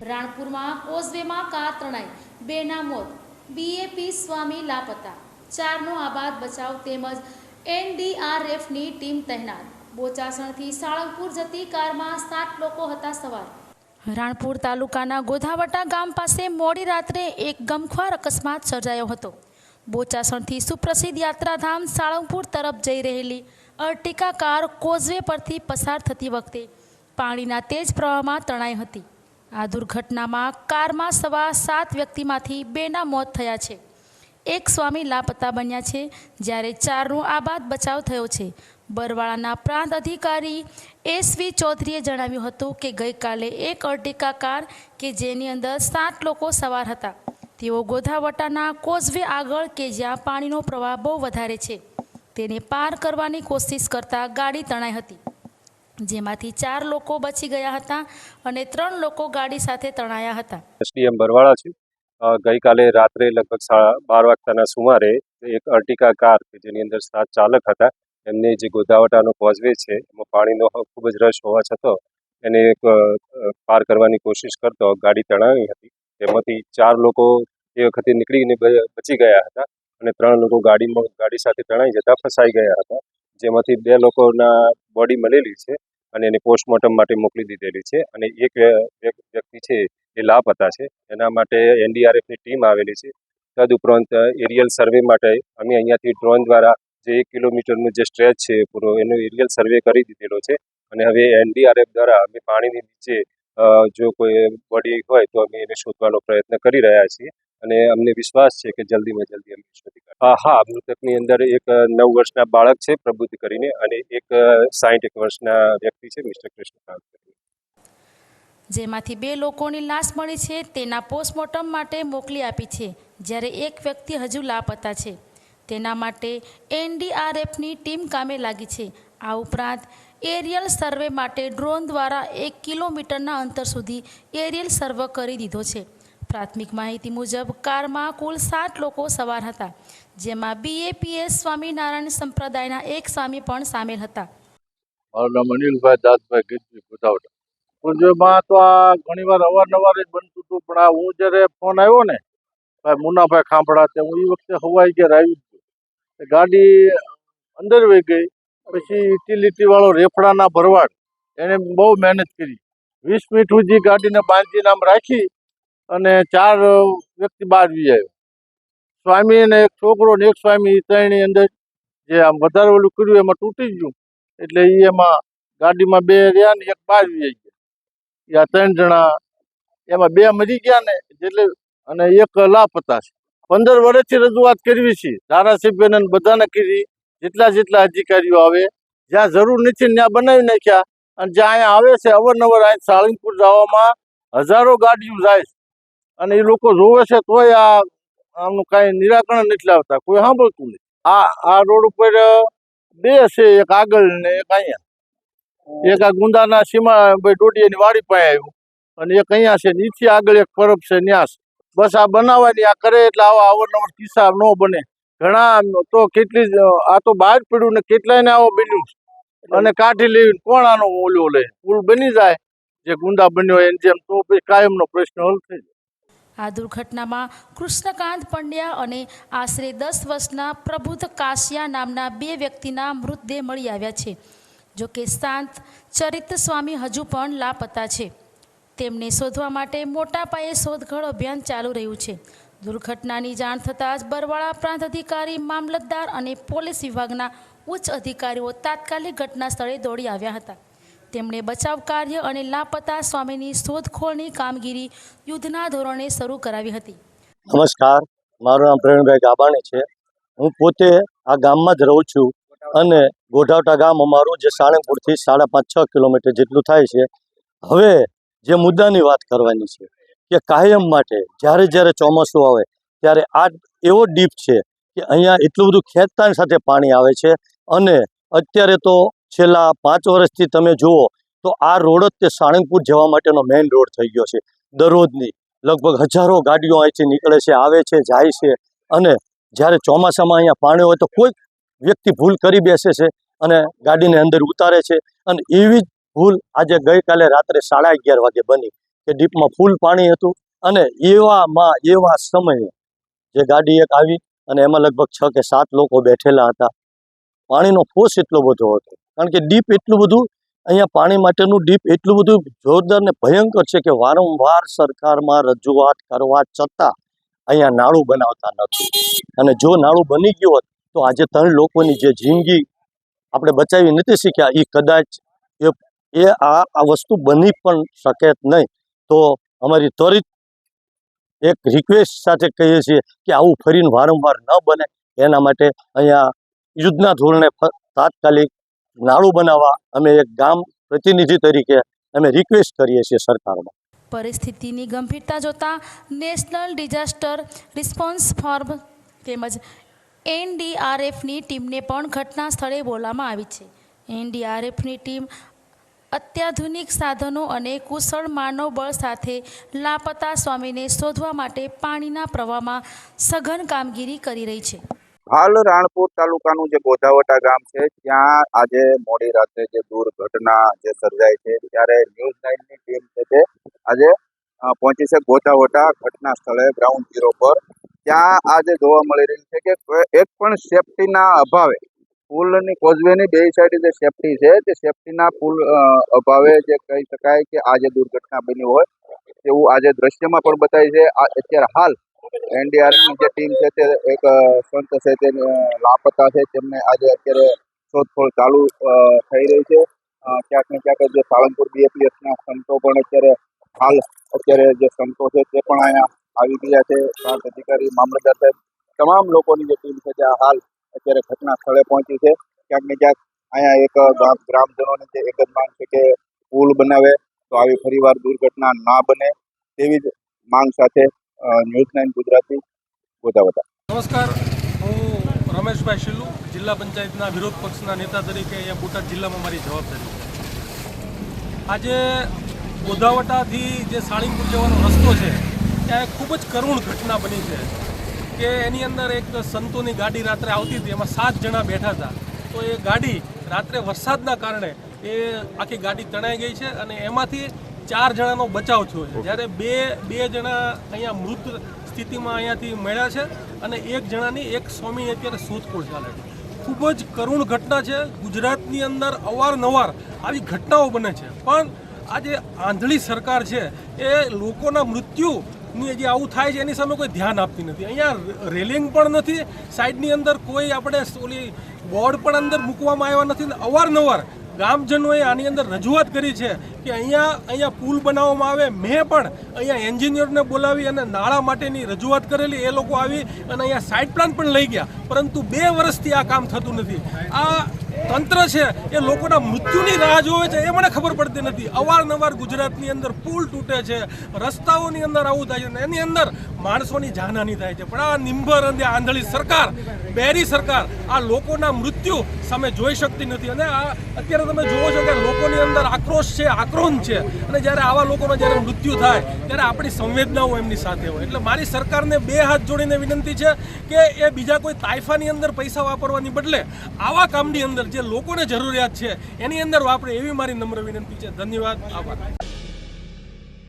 રાણપુરમાં કોઝવેમાં car તણાઈ, બેના મોત બીએપી સ્વામી લાપતા. ચારનો આબાદ બચાવ તેમજ એનડીઆરએફની ટીમ તહેનાત બોચાસણથી સાળંગપુર જતી કારમાં સાત લોકો હતા સવાર. રાણપુર તાલુકાના ગોધાવટા ગામ પાસે મોડી રાત્રે એક ગમખ્વાર અકસ્માત સર્જાયો હતો. બોચાસણથી સુપ્રસિદ્ધ યાત્રાધામ સાળંગપુર તરફ જઈ રહેલી અર્ટિકા કાર કોઝવે પરથી પસાર થતી વખતે પાણીના તેજ પ્રવાહમાં તણાઈ હતી. આ દુર્ઘટનામાં કારમાં સવા સાત વ્યક્તિમાંથી બેના મોત થયા છે. એક સ્વામી લાપતા બન્યા છે, જ્યારે ચારનો આબાદ બચાવ થયો છે. બરવાળાના પ્રાંત અધિકારી એસવી ચૌધરીએ જણાવ્યું હતું કે ગઈકાલે એક અર્ટિકા કાર કે જેની અંદર સાત લોકો સવાર હતા. તેઓ ગોધાવટાના કોઝવે આગળ કે જ્યાં પાણીનો પ્રવાહ બહુ વધારે છે. તેને પાર કરવાની કોશિશ કરતાં ગાડી તણાઈ હતી. જેમાંથી ચાર લોકો બચી ગયા હતા અને ત્રણ લોકો ગાડી સાથે તણાયા હતા. એસડીએમ બરવાળા છે. ગઈકાલે રાત્રે લગભગ બાર વાગતાના સુમારે એક અર્ટિકા કાર કે જેની અંદર સાત ચાલક હતા, એમને જે ગોદાવટાનો કોઝવે છે, એમાં પાણીનો ખૂબ જ રશ હોવા છતાં એને એક પાર કરવાની કોશિશ કરતો ગાડી તણાવી હતી. તેમાંથી ચાર લોકો એ વખતે નીકળીને બચી ગયા હતા અને ત્રણ લોકો ગાડીમાં, ગાડી સાથે તણાઈ જતા ફસાઈ ગયા હતા. જેમાંથી બે લોકોના બોડી મળેલી છે અને એને પોસ્ટમોર્ટમ માટે મોકલી દીધેલી છે. અને એક વ્ય- વ્ય- વ્યક્તિ છે એ લાપતા છે. એના માટે એનડીઆરએફની ટીમ આવેલી છે. તદુપરાંત એરિયલ સર્વે માટે અમે અહીંયાથી ડ્રોન દ્વારા જે એક કિલોમીટરનું જે સ્ટ્રેચ છે પૂરો, એનો એરિયલ સર્વે કરી દીધેલો છે. અને હવે એનડીઆરએફ દ્વારા અમે પાણીની નીચે જો કોઈ બોડી હોય તો અમે એને શોધવાનો પ્રયત્ન કરી રહ્યા છીએ અને અમને વિશ્વાસ છે કે જલ્દીમાં જલ્દી અમે શોધી હા હા મૃતકની અંદર એક નવ વર્ષના બાળક છે પ્રબુદ્ધ કરીને અને એક સાઠ એક વર્ષના વ્યક્તિ છે મિસ્ટર કૃષ્ણકાંત જેમાંથી બે લોકોની લાશ મળી છે તેના પોસ્ટમોર્ટમ માટે મોકલી આપી છે જ્યારે એક વ્યક્તિ હજુ લાપતા છે. તેના માટે એનડીઆરએફની ટીમ કામે લાગી છે. આ ઉપરાંત એરિયલ સર્વે માટે ડ્રોન દ્વારા એક કિલોમીટરના અંતર સુધી એરિયલ સર્વે કરી દીધો છે. પ્રાથમિક માહિતી મુજબ, કારમાં કુલ સાત લોકો સવાર હતા, જેમાં બીએપીએસ સ્વામિનારાયણ સંપ્રદાયના એક સ્વામી પણ સામેલ હતા. મારું નામ અનિલભાઈ દાસભાઈ ગીતજી ગોધાવડા પૂર્વમાં તો આ ઘણી વાર અવારનવાર જ બનતું હતું, પણ આ હું જ્યારે ફોન આવ્યો ને, ભાઈ મુનાભાઈ ખાંભળા તે હું એ વખતે હવાઈ ઘેર આવી ગયો. ગાડી અંદર વહી ગઈ પછી યુટિલિટી વાળો રેફડાના ભરવાડ, એને બહુ મહેનત કરી. વીસ મિનિટ સુધી ગાડીને બાંધીને આમ રાખી અને ચાર વ્યક્તિ બહાર વી આવ્યો. સ્વામી અને એક છોકરો ને એક સ્વામી ત્રણની અંદર જે આમ વધારે ઓલું કર્યું એમાં તૂટી ગયું. એટલે એ એમાં ગાડીમાં બે રહ્યા ને એક બહાર વી ગયા. એ આ ત્રણ જણા એમાં બે મરી ગયા ને એટલે અને એક લાપતા છે. પંદર વર્ષથી રજૂઆત કરવી છે. ધારાસભ્યને બધાને કરી જેટલા જેટલા અધિકારીઓ આવે, જ્યાં જરૂર નથી ત્યાં બનાવી નાખ્યા અને જ્યાં અહીંયા આવે છે, અવારનવાર અહીં સાળંગપુર જવામાં હજારો ગાડીઓ જાય છે. અને એ લોકો જોવે છે તોય આ આમનું કાંઈ નિરાકરણ નથી લાવતા, કોઈ સાંભળતું નહીં આ આ રોડ ઉપર બે છે, એક આગળ ને એક અહીંયા. એક આ ગુંદાના સીમા ભાઈ ડોડિયાની વાડી પાસે આવ્યું. અને એક અહીંયા છે, નીચે આગળ એક પરબ છે ન્યાસ બસ આ બનાવવાની આ કરે એટલે આવા અવારનવાર કિસ્સા ન બને. ઘણા તો કેટલી આ તો બહાર પડ્યું ને કેટલાયને આવો બન્યું? અને કાઢી લેવી કોણ આનો ઓલો લે? પુલ બની જાય જે ગુંડા બન્યો એની જેમ તો કાયમનો પ્રશ્ન હલ થઈ જાય. આ દુર્ઘટનામાં કૃષ્ણકાંત પંડ્યા અને આશરે દસ વર્ષના પ્રબુદ્ધ કાશિયા નામના બે વ્યક્તિના મૃતદેહ મળી આવ્યા છે જો કે શાંત ચરિત્ર સ્વામી હજુ પણ લાપતા છે. તેમને શોધવા માટે મોટા પાયે શોધખોળ અભિયાન ચાલુ રહ્યું છે. દુર્ઘટનાની જાણ થતાં જ બરવાળા પ્રાંત અધિકારી, મામલતદાર અને પોલીસ વિભાગના ઉચ્ચ અધિકારીઓ તાત્કાલિક ઘટના સ્થળે દોડી આવ્યા હતા. તેમણે બચાવ કાર્ય અને લાપતા સ્વામીની શોધખોળની કામગીરી યુદ્ધના ધોરણે શરૂ કરાવી હતી. નમસ્કાર, મારું નામ પ્રવીણભાઈ ગાબાણી છે. હું પોતે આ ગામમાં જ રહું છું અને ગોઢાવટા ગામ અમારું જે સાળંગપુરથી સાડા પાંચ છ કિલોમીટર જેટલું થાય છે. હવે જે મુદ્દાની વાત કરવાની છે કે કાયમ માટે જ્યારે જ્યારે ચોમાસું આવે ત્યારે આ એવો ડીપ છે કે અહીંયા એટલું બધું ખેંચતાણ સાથે પાણી આવે છે અને અત્યારે તો છેલ્લા પાંચ વર્ષથી તમે જુઓ તો આ રોડ જ તે સાળંગપુર જવા માટેનો મેઇન રોડ થઈ ગયો છે. દરરોજની લગભગ હજારો ગાડીઓ અહીંથી નીકળે છે, આવે છે, જાય છે અને જ્યારે ચોમાસામાં અહીંયા પાણી હોય તો કોઈ વ્યક્તિ ભૂલ કરી બેસે છે અને ગાડીને અંદર ઉતારે છે અને એવી જ ભૂલ આજે ગઈકાલે રાત્રે સાડા અગિયાર વાગે બની. કે ડીપમાં ફૂલ પાણી હતું અને એવામાં, એવા સમયે જે ગાડી એક આવી અને એમાં લગભગ છ કે સાત લોકો બેઠેલા હતા. પાણીનો ફોર્સ એટલો બધો હતો. કારણ કે ડીપ એટલું બધું, અહીંયા પાણી માટેનું ડીપ એટલું બધું જોરદાર ને ભયંકર છે કે વારંવાર સરકારમાં રજૂઆત કરવા છતાં અહીંયા નાળું બનાવતા નથી. અને જો નાળું બની ગયું હોત, તો આજે ત્રણ લોકોની જે જિંદગી આપણે બચાવી નથી શીખ્યા એ કદાચ એ આ વસ્તુ બની પણ શકે જ નહીં. તો અમારી ત્વરિત એક રિક્વેસ્ટ સાથે કહીએ છીએ કે આવું ફરીને વારંવાર ન બને. એના માટે અહીંયા યુદ્ધના ધોરણે તાત્કાલિક નાળું બનાવવા અમે એક ગામ પ્રતિનિધિ તરીકે અમે રિક્વેસ્ટ કરીએ છીએ સરકારમાં પરિસ્થિતિની ગંભીરતા જોતા નેશનલ ડિઝાસ્ટર રિસ્પોન્સ ફોર્મ તેમજ એનડીઆરએફની ટીમને પણ ઘટના સ્થળે બોલાવવામાં આવી છે. એનડીઆરએફની ટીમ અત્યાધુનિક સાધનો અને કુશળ માનવબળ સાથે લાપતા સ્વામીને શોધવા માટે પાણીના પ્રવાહમાં સઘન કામગીરી કરી રહી છે. હાલ રાણપુર તાલુકાનું જે ગોધાવટા ગામ છે, ત્યાં આજે મોડી રાત્રે જે દુર્ઘટના જે સર્જાઈ છે, ત્યારે ન્યૂઝ નાઇનની ટીમ છે તે આજે પહોંચી છે ગોધાવટા ઘટના સ્થળે ગ્રાઉન્ડ ઝીરો પર. ત્યાં આજે જોવા મળી રહ્યું છે કે, એક પણ સેફટીના અભાવે પુલની કોઝવેની બે સાઈડ જે સેફટી છે, તે સેફટીના પુલ અભાવે જે કહી શકાય કે આજે દુર્ઘટના બની હોય, તેવું આજે દ્રશ્યમાં પણ બતાવી છે. અત્યારે હાલ એનડીઆરએફની જે ટીમ છે, તે એક સંત છે, તે લાપતા છે. તેમને આજે અત્યારે શોધખોળ ચાલુ થઈ રહી છે. ક્યાંક ને ક્યાંક જે સાળંગપુર બીએપીએસના સંતો પણ અત્યારે હાલ અત્યારે જે સંતો છે, તે પણ અહીંયા આવી ગયા છે. પ્રાંત અધિકારી, મામલતદાર સાહેબ, તમામ લોકોની જે ટીમ છે તે હાલ અત્યારે ઘટના સ્થળે પહોંચી છે. ક્યાંક ને ક્યાંક અહીંયા એક ગ્રામજનોને જે એક જ માંગ છે કે પુલ બનાવે તો આવી ફરીવાર દુર્ઘટના ના બને તેવી જ માંગ સાથે ન્યૂઝ નાઇન ગુજરાતી ગોધાવતા. નમસ્કાર. હું રમેશભાઈ શિલ્લુ, જિલ્લા પંચાયતના વિરોધ પક્ષના નેતા તરીકે અહીંયા બોટાદ જિલ્લામાં મારી જવાબદારી. આજે ગોધાવટાથી જે સાળીંગપુર જવાનો રસ્તો છે, ત્યાં ખૂબ જ કરુણ ઘટના બની છે. કે એની અંદર એક સંતોની ગાડી રાત્રે આવતી હતી એમાં સાત જણા બેઠા હતા. તો એ ગાડી રાત્રે વરસાદના કારણે એ આખી ગાડી તણાઈ ગઈ છે અને એમાંથી ચાર જણાનો બચાવ થયો છે. જ્યારે બે બે જણા અહીંયા મૃત સ્થિતિમાં અહીંયાથી મળ્યા છે અને એક જણાની એક સ્વામી અત્યારે શોધખોળ ચાલે છે. ખૂબ જ કરુણ ઘટના છે. ગુજરાતની અંદર અવારનવાર આવી ઘટનાઓ બને છે. પણ આ જે આંધળી સરકાર છે એ લોકોના મૃત્યુ ની જે આવું થાય છે, એની સામે કોઈ ધ્યાન આપતી નથી. અહીંયા રેલિંગ પણ નથી, સાઈડની અંદર કોઈ આપણે ઓલી બોર્ડ પણ અંદર મૂકવામાં આવ્યા નથી અવારનવાર ગામજનોએ આની અંદર રજૂઆત કરી છે કે અહીંયા અહીંયા પુલ બનાવવામાં આવે. મેં પણ અહીંયા એન્જિનિયરને બોલાવી અને નાળા માટેની રજૂઆત કરેલી. એ લોકો આવી અને અહીંયા સાઇડ પ્લાન પણ લઈ ગયા. પરંતુ બે વર્ષથી આ કામ થતું નથી. આ તંત્ર છે, એ લોકોના મૃત્યુની રાહ જોવે છે. એ મને ખબર પડતી નથી. અવારનવાર ગુજરાતની અંદર પુલ તૂટે છે, રસ્તાઓની અંદર આવું થાય છે અને એની અંદર માણસોની જાનહાની થાય છે. પણ આ નિંભર અને આંધળી સરકાર, બેરી સરકાર, આ લોકોના મૃત્યુ સામે જોઈ શકતી નથી. અને આ, અત્યારે તમે જુઓ છો કે લોકોની અંદર આક્રોશ છે, આક્રોશ છે. અને જ્યારે આવા લોકોનો જ્યારે મૃત્યુ થાય, ત્યારે આપણી સંવેદનાઓ એમની સાથે હોય. એટલે મારી સરકારને બે હાથ જોડીને વિનંતી છે કે એ બીજા કોઈ તાઇફાની અંદર પૈસા વાપરવાની બદલે આવા કામની અંદર જે લોકોને જરૂરિયાત છે, એની અંદર વાપરે એવી મારી નમ્ર વિનંતી છે. ધન્યવાદ. આભાર.